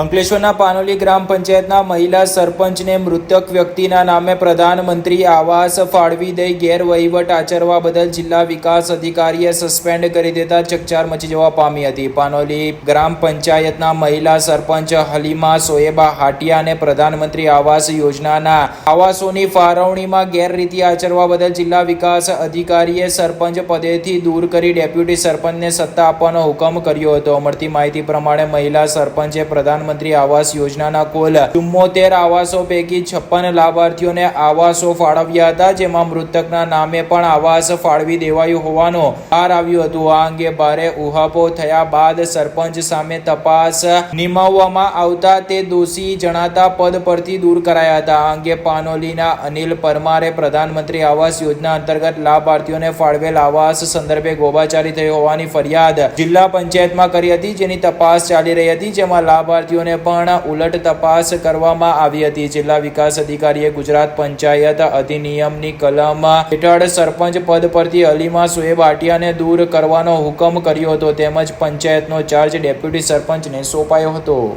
અંકલેશ્વરના પાનોલી ગ્રામ પંચાયતના મહિલા સરપંચને મૃતક વ્યક્તિના નામે પ્રધાનમંત્રી આવાસ ફાળવી દઈ ગેરવહીવટ આચરવા બદલ જિલ્લા વિકાસ અધિકારીએ સસ્પેન્ડ કરી દેતા ચકચાર મચી જવા પામી હતી. પાનોલી ગ્રામ પંચાયતના મહિલા સરપંચ હલીમા સોએબા હાટિયાને પ્રધાનમંત્રી આવાસ યોજનાના આવાસોની ફાળવણીમાં ગેરરીતિ આચરવા બદલ જિલ્લા વિકાસ અધિકારીએ સરપંચ પદેથી દૂર કરી ડેપ્યુટી સરપંચને સત્તા આપવાનો હુકમ કર્યો હતો. મળતી માહિતી પ્રમાણે મહિલા સરપંચે પ્રધાનમંત્રી આવાસ યોજનાના કુલ ચુમ્મોતેર આવાસો પૈકી છપ્પન લાભાર્થીઓને આવાસો ફાળવ્યા હતા, જેમાં મૃતકના નામે પણ આવાસ ફાળવી દેવાયું હોવાનું બહાર આવ્યું હતું. આ અંગે ભારે ઉહાપો થયા બાદ સરપંચ સામે તપાસ નિમાવવામાં આવતા તે દોષી જણાતા પદ પરથી દૂર કરાયા હતા. આ અંગે પાનોલીના અનિલ પરમારે પ્રધાનમંત્રી આવાસ યોજના અંતર્ગત લાભાર્થીઓને ફાળવેલ આવાસ સંદર્ભે ગોબાચારી થઈ હોવાની ફરિયાદ જિલ્લા પંચાયતમાં કરી હતી, જેની તપાસ ચાલી રહી હતી, જેમાં લાભાર્થીઓને પણ ઉલટ તપાસ કરવામાં આવી હતી. જિલ્લા વિકાસ અધિકારીએ ગુજરાત પંચાયત અધિનિયમની કલમ હેઠળ સરપંચ પદ પરથી અલીમા સોએબ આટિયાને દૂર કરવાનો હુકમ કર્યો હતો. તેમજ પંચાયતનો ચાર્જ ડેપ્યુટી સરપંચને સોંપાયો હતો.